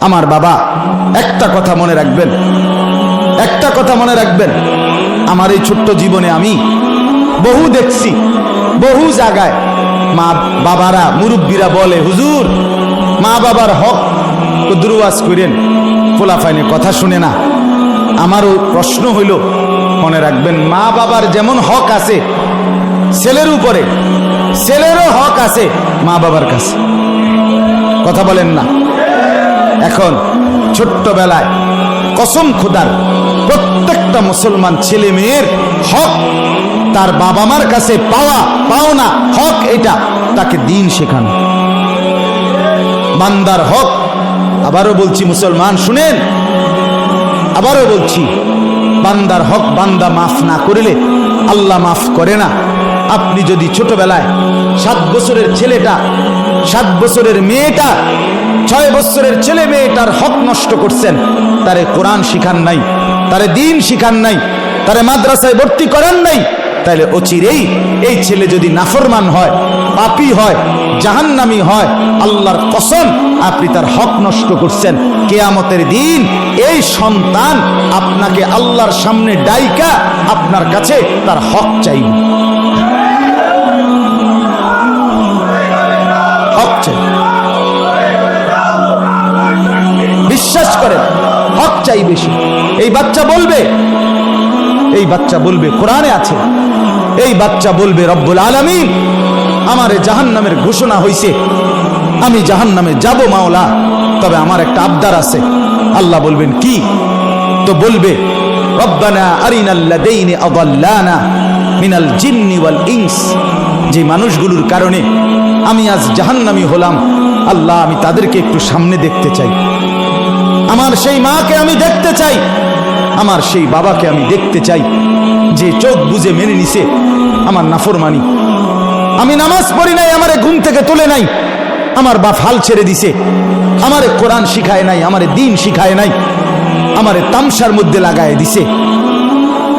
আমার বাবা, একটা কথা মনে রাখবেন, একটা কথা মনে রাখবেন, আমার এই ছোট্ট জীবনে আমি বহু দেখছি, বহু জায়গায় মা বাবারা, মুরব্বীরা বলে, হুজুর, মা বাবার হক দুরুয়াজ করেন ফোলাফাইনে কথা শুনে না। আমারও প্রশ্ন হইল, মনে রাখবেন, মা বাবার যেমন হক আছে, ছেলের উপরে, ছেলেরও হক আছে মা বাবার কাছে। কথা বলেন না। এখন ছোট্টবেলায় কসম খোদার প্রত্যেকটা মুসলমান ছেলে মেয়ের হক, তার বাবা মার কাছে পাওয়া, পাওনা হক এটা, তাকে দিন শেখানো। বান্দার হক, আবারও বলছি মুসলমান, শুনেন। আবারও বলছি, বান্দার হক বান্দা মাফ না করলে আল্লাহ মাফ করে না। আপনি যদি ছোটবেলায় সাত বছরের ছেলেটা, সাত বছরের মেয়েটা ছয় বছরের ছেলে মেয়ে তার হক নষ্ট করছেন। তারে কোরআন শিখান নাই, তারে দিন শিখান নাই, তারে মাদ্রাসায় ভর্তি করান নাই। তাহলে অচিরেই এই ছেলে যদি নাফরমান হয়, পাপি হয়, জাহান্নামি হয়, আল্লাহর কসম আপনি তার হক নষ্ট করছেন। কেয়ামতের দিন এই সন্তান আপনাকে আল্লাহর সামনে ডাইকা আপনার কাছে তার হক চাইবে। চাই বেশি। এই বাচ্চা বলবে, এই বাচ্চা বলবে কোরআনে আছে। এই বাচ্চা বলবে রব্বুল আলমিন, আমার জাহান নামের ঘোষণা হইছে। আমি জাহান নামে যাব মাওলা, তবে আমার একটা আবদার আছে। আল্লাহ বলবেন, কি? তো বলবে মিনাল ইনস। যে মানুষগুলোর কারণে আমি আজ জাহান্নামি হলাম। আল্লাহ, আমি তাদেরকে একটু সামনে দেখতে চাই। আমার সেই মাকে আমি দেখতে চাই। আমার সেই বাবাকে আমি দেখতে চাই। যে চোখ বুঝে মেনে নিছে আমার নাফরমানি। আমি নামাজ পড়ি নাই, আমারে ঘুম থেকে তুলে নাই। আমার বাপ হাল ছেড়ে দিছে। আমারে কোরআন শিখায় নাই, আমারে দিন শিখায় নাই। আমারে তামসার মধ্যে লাগায় দিছে।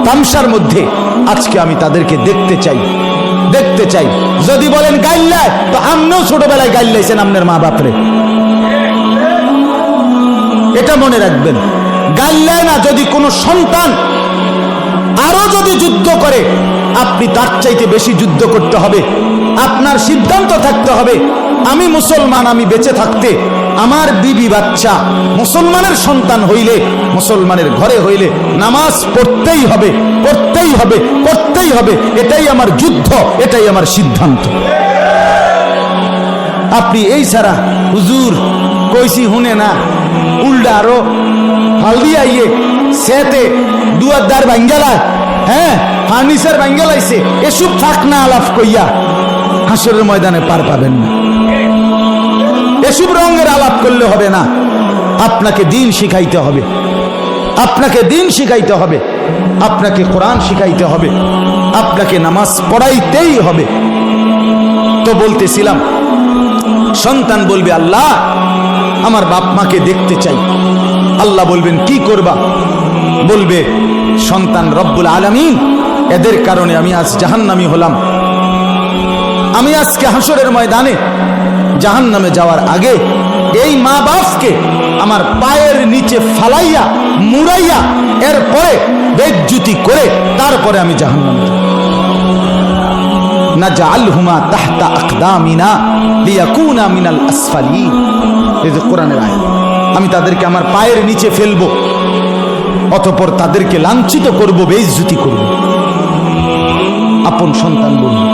তামসার মধ্যে আজকে আমি তাদেরকে দেখতে চাই। দেখতে চাই। যদি বলেন গাইল্লায়, তো আমরাও ছোটবেলায় গাইল্লাইছেন আপনার মা বাপরে এটা মনে রাখবেন। গাইল্লায় না যদি কোনো সন্তান আরও যদি যুদ্ধ করে, আপনি তার চাইতে বেশি যুদ্ধ করতে হবে। আপনার সিদ্ধান্ত থাকতে হবে, আমি মুসলমান, আমি বেঁচে থাকতে, আমার বিবি বাচ্চা, মুসলমানের সন্তান হইলে, মুসলমানের ঘরে হইলে নামাজ পড়তেই হবে পড়তেই হবে পড়তেই হবে। এটাই আমার যুদ্ধ, এটাই আমার সিদ্ধান্ত। আপনি এই ছাড়া হুজুর কইসি হুনে না আরও হালদি আইয়ে, সেতে দুয়ার দ্বার ভাঙ্গেলা হ্যাঁ ফার্নিচার ভাঙ্গেলাইছে এসব থাক না আলাপ কইয়া হাসরের ময়দানে পার পাবেন না। এসব রঙের আলাপ করলে হবে না, আপনাকে দিন শিখাইতে হবে, আপনাকে দিন শিখাইতে হবে, আপনাকে কোরআন শিখাইতে হবে, আপনাকে নামাজ পড়াইতেই হবে। তো বলতেছিলাম, সন্তান বলবে, আল্লাহ আমার বাপ মাকে দেখতে চাই। আল্লাহ বলবেন, কি করবা? বলবে, সন্তান রব্বুল আলমিন, এদের কারণে আমি আজ জাহান্নামি হলাম। আমি আজকে হাসরের ময়দানে জাহান্নামে যাওয়ার আগে এই মা বাপকে আমার পায়ের নিচে ফালাইয়া, মুড়াইয়া, এরপরে বেজ্জুতি করে তারপরে আমি জাহান্নামে যাব। নাজআলহুমা তাহতা আকদামিনা লিয়াকুনা মিনাল আসফালিন। এই যে আয়াত আমি তাদেরকে আমার পায়ের নিচে ফেলব, অতঃপর তাদেরকে লাঞ্ছিত করব, বেইজ্জতি করব। আপন সন্তান বলবে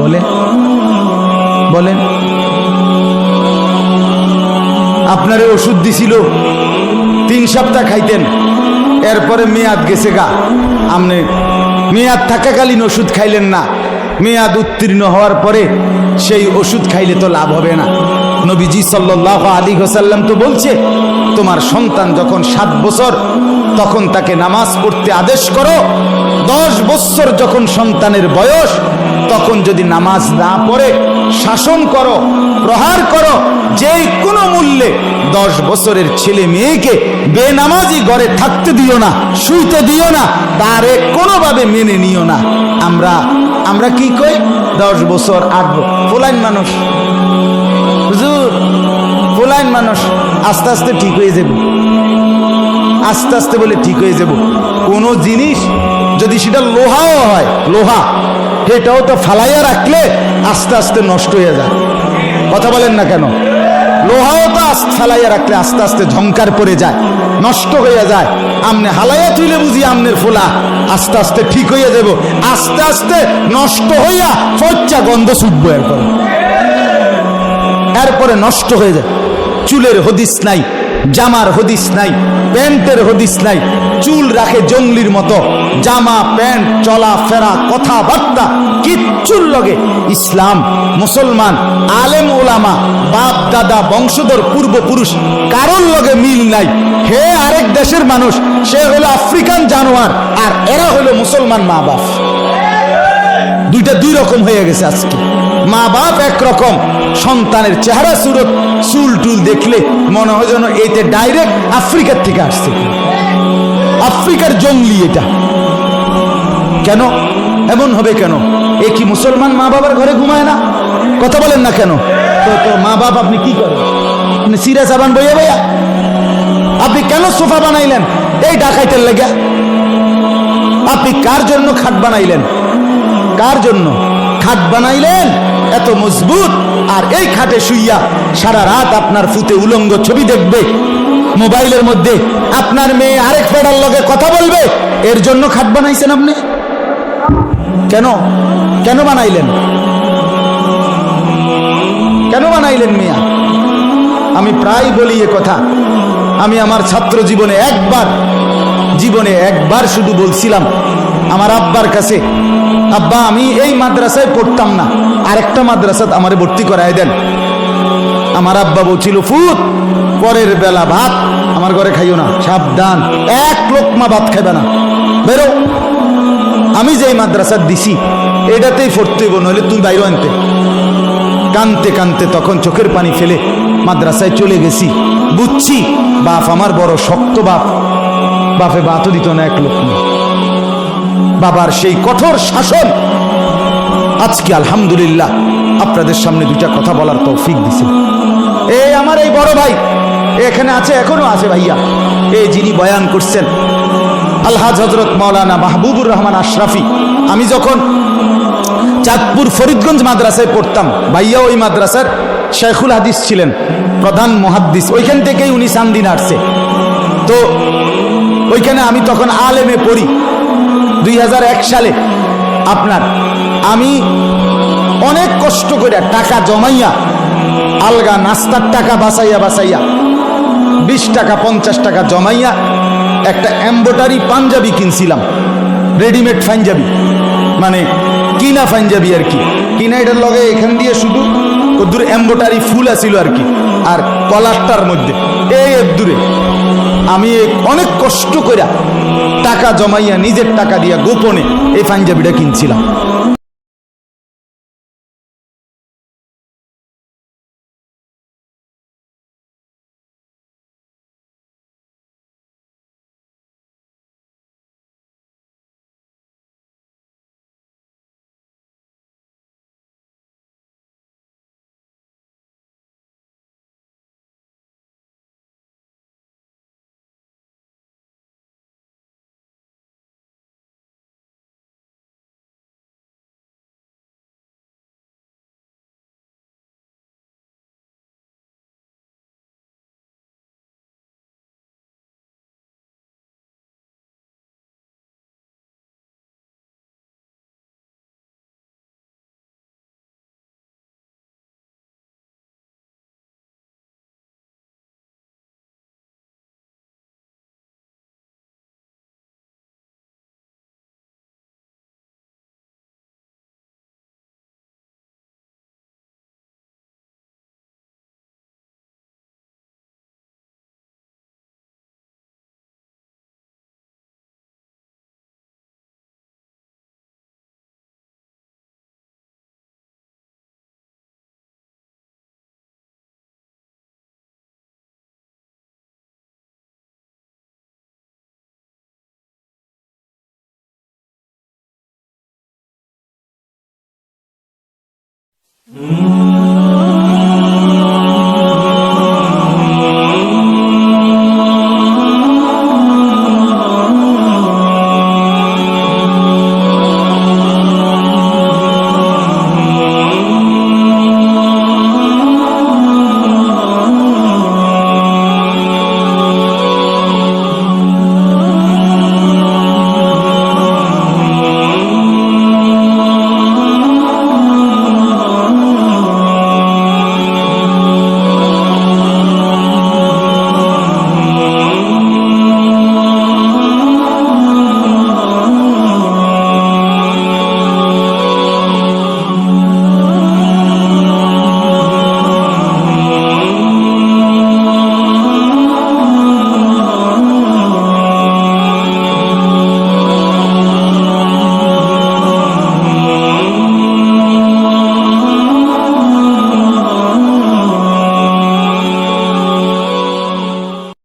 বলেন বলেন। আপনারে ওষুধ দিছিল, তিন সপ্তাহ খাইতেন, এরপরে মেয়াদ গেছে গা। আপনি মেয়াদ থাকাকালীন ওষুধ খাইলেন না, মেয়াদ উত্তীর্ণ হওয়ার পরে সেই ওষুধ খাইলে তো লাভ হবে না। নবীজি সাল্লাহ আলী হোসাল্লাম তো বলছে, তোমার সন্তান যখন সাত বছর, তখন তাকে নামাজ পড়তে আদেশ করো। দশ বছর যখন সন্তানের বয়স, তখন যদি নামাজ না পড়ে, শাসন করো, প্রহার করো যেই কোনো মূল্যে দশ বছরের ছেলে মেয়েকে বেনামাজি ঘরে থাকতে দিও না, শুইতে দিও না, তারে কোনোভাবে মেনে নিও না। আমরা আমরা কি কই? দশ বছর আট ফুলাইন মানুষ। হুজুর মানুষ আস্তে আস্তে ঠিক হয়ে যাবে। আস্তে আস্তে বলে ঠিক হয়ে যাব। কোনো জিনিস যদি সেটা লোহাও হয়, লোহা, সেটাও তো ফালাইয়া রাখলে আস্তে আস্তে নষ্ট হয়ে যায়। কথা বলেন না কেন? লোহাও তো ফালাইয়া রাখলে আস্তে আস্তে ঝংকার পড়ে যায়, নষ্ট হয়ে যায়। আমনে হালাইয়া তুলে বুঝি আমনের ফোলা আস্তে আস্তে ঠিক হইয়া যাব। আস্তে আস্তে নষ্ট হইয়া ফচ্চা গন্ধ ছুটবো এরপরে। এরপরে নষ্ট হয়ে যায়। চুলের হদিস নাই, জামার হদিস নাই, প্যান্টের হদিস নাই, চুল রাখে জঙ্গলির মতো, জামা, প্যান্ট, চলা, ফেরা, কথাবার্তা, কিচ্ছুর লগে। ইসলাম, মুসলমান, আলেম ওলামা, বাপ, দাদা, বংশধর, পূর্বপুরুষ, কারোর লগে মিল নাই। হে আরেক দেশের মানুষ, সে হলো আফ্রিকান জানোয়ার, আর এরা হলো মুসলমান মা বাপ দুইটা দুই রকম হয়ে গেছে আজকে। মা বাপ একরকম। সন্তানের চেহারা সুরত চুল টুল দেখলে মনে হয় যেন এইতে ডাইরেক্ট আফ্রিকার থেকে আসছে। আফ্রিকার জঙ্গলি এটা। কেন? এমন হবে কেন? এ কি মুসলমান মা বাবার ঘরে ঘুমায় না? কথা বলেন না কেন? তো তো মা বাপ আপনি কি করেন? আপনি সিরা সাবান বইয়া বইয়া? আপনি কেন সোফা বানাইলেন? এই ডাকাইতের লেগে। আপনি কার জন্য খাট বানাইলেন? কার জন্য? খাট বানাইলেন, এত মজবুত, আর এই খাটে শুইয়া সারা রাত আপনার ফুতে উলঙ্গ ছবি দেখবে। মোবাইলের মধ্যে আপনার মেয়ে আরেক ফেডার লগে কথা বলবে। এর জন্য খাট বানাইছেন আপনি? কেন? কেন বানাইলেন? কেন বানাইলেন মিয়া? আমি প্রায় বলি এ কথা। আমি আমার ছাত্র জীবনে একবার জীবনে একবার শুধু বলছিলাম, আমার আব্বার কাছে আব্বা, আমি এই মাদ্রাসায় পড়তাম না। আরেকটা মাদ্রাসাত আমারে ভর্তি করায় দেন। আমার আব্বা বলছিল, ফুত, পরের বেলা ভাত, আমার ঘরে খাইও না, সাবধান, এক লোকমা ভাত খাইবে না। বেরো। আমি যেই মাদ্রাসার দিছি, এটাতেই পড়তে হইব, নইলে তুমি বাইরে আনতে কানতে কানতে তখন চোখের পানি ফেলে মাদ্রাসায় চলে গেছি। বুঝছি, বাপ আমার বড় শক্ত বাপ। বাপে বাতও দিত না এক লোক বাবার সেই কঠোর শাসন। আজকে আলহামদুলিল্লাহ আপনাদের সামনে দুইটা কথা বলার তৌফিক দিছে। এই আমার এই বড় ভাই, এখানে আছে, এখনও আছে ভাইয়া। এই যিনি বয়ান করছেন, আলহাজ হজরত মৌলানা মাহবুবুর রহমান আশরাফি। আমি যখন চাঁদপুর ফরিদগঞ্জ মাদ্রাসায় পড়তাম, ভাইয়া ওই মাদ্রাসার শেখুল হাদিস ছিলেন, প্রধান মহাদ্দিস, ওইখান থেকেই উনি সান্দিন আসছে। তো ওইখানে আমি তখন আলেমে পড়ি। দুই হাজার এক সালে আপনার আমি অনেক কষ্ট করে টাকা জমাইয়া, আলগা নাস্তার টাকা বাঁচাইয়া বাঁচাইয়া, বিশ টাকা, পঞ্চাশ টাকা জমাইয়া একটা এম্বোটারি পাঞ্জাবি কিনছিলাম, রেডিমেড পাঞ্জাবি মানে কিনা পাঞ্জাবি আর কি। কিনা এটার লগে এখান দিয়ে শুধু দূর এম্বোটারি ফুল আছিল আর কি, আর কলারটার মধ্যে। এই দূরে আমি অনেক কষ্ট করে টাকা জমাইয়া নিজের টাকা দিয়া গোপনে এই পাঞ্জাবিটা কিনছিলাম। Mm.